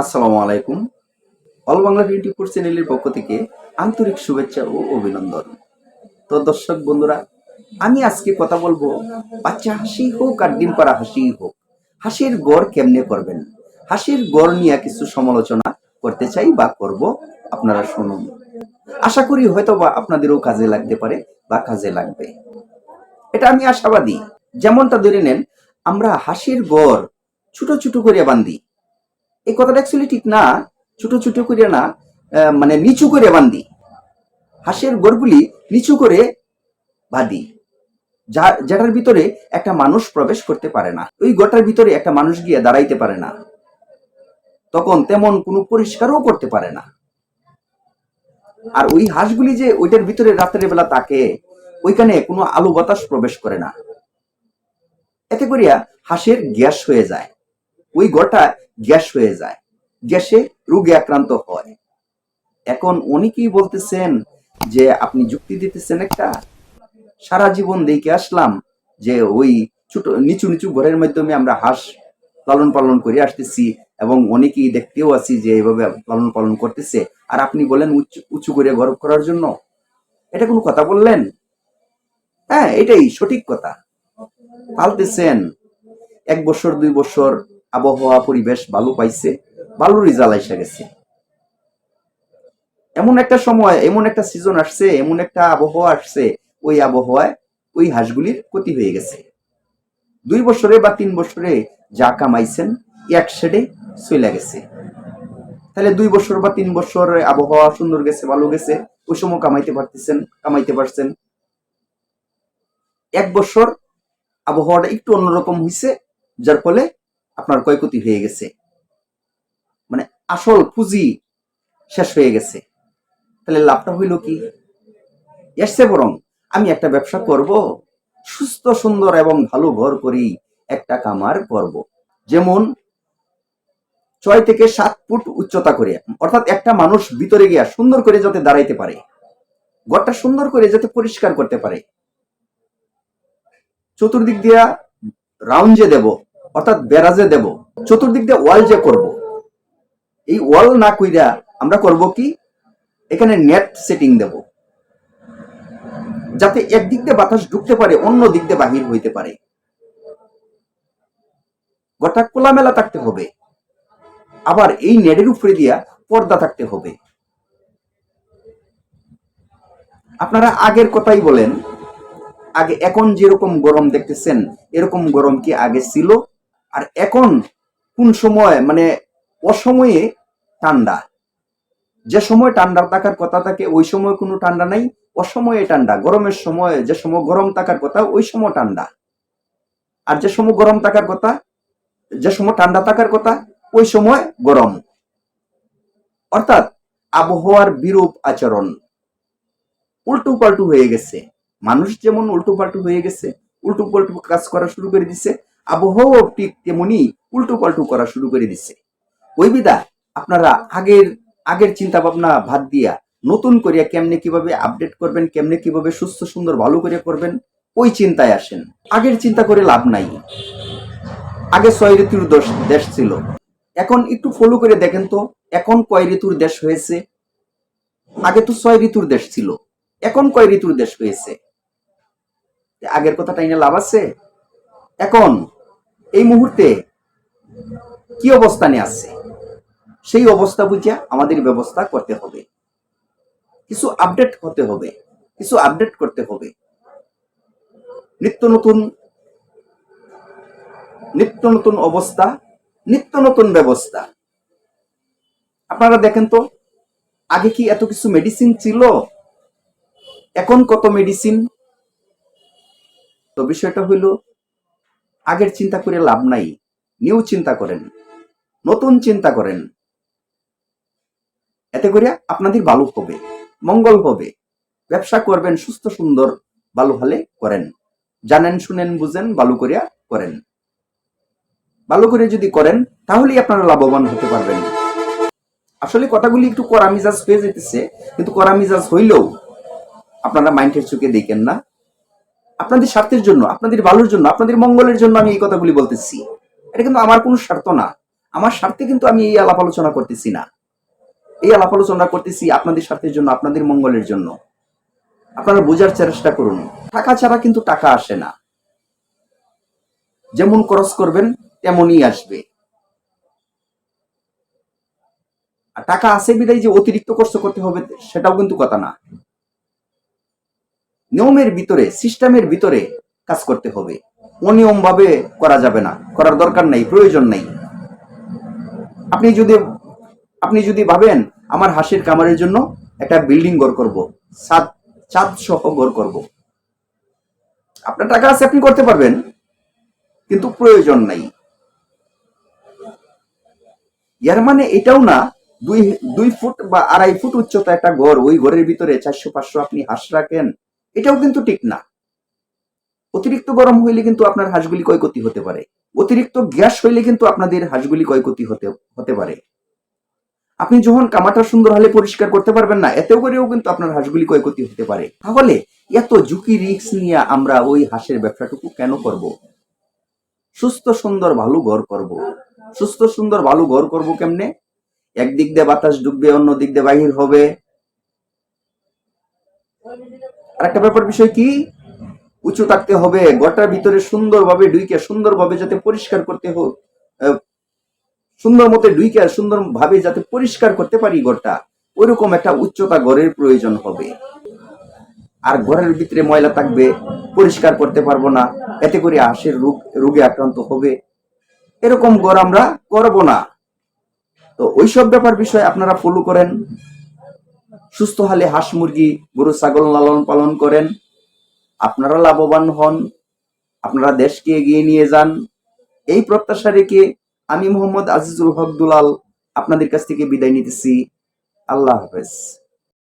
আসসালামু আলাইকুম। All Bangla four চ্যানেলের পক্ষ থেকে আন্তরিক শুভেচ্ছা ও অভিনন্দন। তো দর্শক বন্ধুরা আমি আজকে কথা বলব, বাচ্চা হাসি হোক আর ডিম পাড়া হাসি হোক, হাসির গড় কেমনে করবেন? হাসির গড় নিয়ে কিছু সমালোচনা করতে চাই বা করব, আপনারা শুনুন। আশা করি হয়তো বা আপনাদেরও কাজে লাগতে পারে বা কাজে লাগবে। এটা আমি আশাবাদী। যেমনটা ধরে নেন, আমরা হাসির গড় ছোট ছোট করে বান্ধি এই কথাটা অ্যাকচুয়ালি ঠিক না। ছোট ছোট করে না মানে নিচু করে বান্ধি হাঁসের গড়গুলি নিচু করে বাঁধি। যেটার ভিতরে একটা মানুষ প্রবেশ করতে পারে না। ওই গটার ভিতরে একটা মানুষ গিয়ে দাঁড়াইতে পারে না। তখন তেমন কোনো পরিষ্কারও করতে পারে না। আর ওই হাঁসগুলি যে ওইটার ভিতরে রাতের বেলা তাকে ওইখানে কোনো আলো বাতাস প্রবেশ করে না। এতে করিয়া হাঁসের গ্যাস হয়ে যায়। ওই গড়টা গ্যাস হয়ে যায়। গ্যাসে রোগে আক্রান্ত হয়। এখন অনেকেই বলতেছেন যে, আপনি যুক্তি দিতেছেন একটা? সারা জীবন দেখে আসলাম যে ওই ছোট নিচু নিচু ঘরের মাধ্যমে আমরা হাঁস লালন পালন করে আসতেছি এবং অনেকেই দেখতেও আছি যে এইভাবে লালন পালন করতেছে। আর আপনি বলেন উঁচু উঁচু করে গরম করার জন্য। এটা কোনো কথা বললেন? হ্যাঁ এটাই সঠিক কথা। পালতেছেন। এক বছর, দুই বছর আবহাওয়া, পরিবেশ ভালো পাইছে, ভালো রেজাল্ট এসে গেছে। এমন একটা সময়, এমন একটা সিজন আসছে, এমন একটা আবহাওয়া আসছে ওই আবহাওয়ায় ওই হাঁসগুলির ক্ষতি হয়ে গেছে। দুই বছরে বা তিন বছরে যা কামাইছেন, এক শেডে চলে গেছে। তাহলে দুই বছর বা তিন বছর আবহাওয়া সুন্দর গেছে, ভালো গেছে, ওই সময় কামাইতে পারতেছেন, কামাইতে পারছেন। এক বছর আবহাওয়াটা একটু অন্যরকম হয়েছে যার ফলে আপনার ক্ষয়ক্ষতি হয়ে গেছে। মানে আসল পুঁজি শেষ হয়ে গেছে। তাহলে লাভটা হইল কি? এসছে বরং আমি একটা ব্যবসা করব সুস্থ সুন্দর এবং ভালো ঘর করি একটা কামার করব। যেমন ছয় থেকে সাত ফুট উচ্চতা করে অর্থাৎ একটা মানুষ ভিতরে গিয়া সুন্দর করে যাতে দাঁড়াইতে পারে ঘরটা সুন্দর করে যাতে পরিষ্কার করতে পারে। চতুর্দিক দিয়া রাউন্ড যে দেব অর্থাৎ বেরাজে দেব চতুর্দিক দিয়ে ওয়াল যে করব। এই ওয়াল না কইরা আমরা করব কি? এখানে নেট সেটিং দেব। যাতে একদিক দিয়ে বাতাস ঢুকতে পারে, অন্য দিক দিয়ে বাহির হইতে পারে। গোটা খোলামেলা থাকতে হবে। আবার এই নেটের উপরে দিয়া পর্দা থাকতে হবে। আপনারা আগের কথাই বলেন, আগে এখন যেরকম গরম দেখতেছেন, এরকম গরম কি আগে ছিল? আর এখন কোন সময় মানে অসময়ে ঠান্ডা। যে সময় ঠান্ডা থাকার কথা থাকে, ওই সময় কোনো ঠান্ডা নাই অসময়ে ঠান্ডা, গরমের সময় যে সময় গরম থাকার কথা, ওই সময় ঠান্ডা। আর যে সময় গরম থাকার কথা, যে সময় ঠান্ডা থাকার কথা, ওই সময় গরম। অর্থাৎ আবহাওয়ার বিরূপ আচরণ উল্টো পাল্টু হয়ে গেছে। মানুষ যেমন উল্টো পাল্টু হয়ে গেছে উল্টো পাল্টু কাজ করা শুরু করে দিছে আবহাওয়া ঠিক তেমনি উল্টো পাল্টু করা শুরু করে দিছে। ওই বিদা, আপনারা আগের আগের চিন্তা ভাবনা ভাত দিয়া নতুন করিয়া কেমনে কীভাবে আপডেট করবেন, কেমনে কীভাবে সুস্থ, সুন্দর, ভালো করে করবেন, ওই চিন্তায় আসেন। আগের চিন্তা করে লাভ নাই। আগে ছয় ঋতুর দেশ ছিল। এখন একটু ফলো করে দেখেন তো, এখন কয় ঋতুর দেশ হয়েছে? আগে তো ছয় ঋতুর দেশ ছিল, এখন কয় ঋতুর দেশ হয়েছে? আগের কথাটা এনে লাভ আছে? এখন, এই মুহূর্তে কি অবস্থানে আছে? সেই অবস্থা বুঝিয়া আমাদের ব্যবস্থা করতে হবে। কিছু আপডেট হতে হবে, কিছু আপডেট করতে হবে। নিত্য নতুন নিত্য নতুন অবস্থা, নিত্য নতুন ব্যবস্থা। আপনারা দেখেন তো, আগে কি এত কিছু মেডিসিন ছিল? এখন কত মেডিসিন তো বিষয়টা হইল, আগের চিন্তা করে লাভ নাই নিউ চিন্তা করেন, নতুন চিন্তা করেন। এতে করে আপনাদের ভালো হবে। মঙ্গল হবে। ব্যবসা করবেন সুস্থ, সুন্দর, ভালো হলে করেন। জানেন, শুনেন, বুঝেন, ভালো করিয়া করেন। ভালো করে যদি করেন, তাহলেই আপনারা লাভবান হতে পারবেন। আসলে কথাগুলি একটু কড়া মিজাজ হয়ে যেতেছে, কিন্তু কড়া মিজাজ হইলেও আপনারা মাইন্ডের চোখে দেখেন না। আপনাদের স্বার্থের জন্য, আপনাদের ভালোর জন্য, আপনাদের মঙ্গলের জন্য আমি এই কথাগুলি বলতেছি। এটা কিন্তু আমার কোনো স্বার্থ না। আমার স্বার্থে কিন্তু আমি এই আলাপ আলোচনা করতেছি না। এই আলাপ আলোচনা করতেছি আপনাদের স্বার্থের জন্য, আপনাদের মঙ্গলের জন্য। আপনারা বোঝার চেষ্টা করুন। টাকা ছাড়া কিন্তু টাকা আসে না। যেমন খরচ করবেন, তেমনই আসবে। আর টাকা আছে বিদায় যে অতিরিক্ত খরচ করতে হবে, সেটাও কিন্তু কথা না। নিয়মের ভিতরে, সিস্টেমের ভিতরে কাজ করতে হবে। অনিয়ম ভাবে করা যাবে না। করার দরকার নাই, প্রয়োজন নাই। আপনি যদি আপনি যদি ভাবেন আমার হাসির কামারের জন্য একটা বিল্ডিং ঘর করব ছাদ ছাদ সহ ঘর করব, আপনার টাকা আছে, আপনি করতে পারবেন, কিন্তু প্রয়োজন নাই। এর মানে এটাও না, দুই দুই ফুট বা আড়াই ফুট উচ্চতা একটা ঘর ওই ঘরের ভিতরে চারশো, পাঁচশো আপনি হাঁস রাখেন, এটাও কিন্তু ঠিক না। অতিরিক্ত গরম হইলে কিন্তু আপনার হাঁসগুলি ক্ষয়ক্ষতি হতে পারে। অতিরিক্ত গ্যাস হইলে কিন্তু আপনাদের হাঁসগুলি ক্ষয়ক্ষতি হতে হতে পারে। আপনি যখন কামাটা সুন্দর হলে পরিষ্কার করতে পারবেন না, এতেও করেও কিন্তু আপনার হাঁসগুলি ক্ষয়ক্ষতি হতে পারে। তাহলে এত ঝুঁকি রিস্ক নিয়ে আমরা ওই হাঁসের ব্যবসাটুকু কেন করব? সুস্থ সুন্দর ভালো ঘর করব। সুস্থ সুন্দর ভালো ঘর করব কেমনে? একদিক দিয়ে বাতাস ঢুকবে অন্য দিক দিয়ে বাহির হবে। আর একটা ব্যাপার বিষয় কি? উঁচু থাকতে হবে ঘরটার ভিতরে সুন্দরভাবে ডুইকে সুন্দরভাবে যাতে পরিষ্কার করতে হোক সুন্দর মতো ডুইকে সুন্দর ভাবে যাতে পরিষ্কার করতে পারি ঘরটা, ওইরকম একটা উচ্চতা ঘরের প্রয়োজন হবে। আর ঘরের ভিতরে ময়লা থাকবে, পরিষ্কার করতে পারব না, এতে করে হাঁসের রোগ, রোগে আক্রান্ত হবে। এরকম ঘর আমরা করব না। তো ওইসব ব্যাপার বিষয় আপনারা ফলো করেন। সুস্থ হলে হাঁস মুরগি, গরু, ছাগল লালন পালন করেন। আপনারা লাভবান হন, আপনারা দেশকে এগিয়ে নিয়ে যান। এই প্রত্যাশা রেখে আমি মোহাম্মদ আজিজুল হক দুলাল আপনাদের কাছ থেকে বিদায় নিতেছি। আল্লাহ হাফেজ।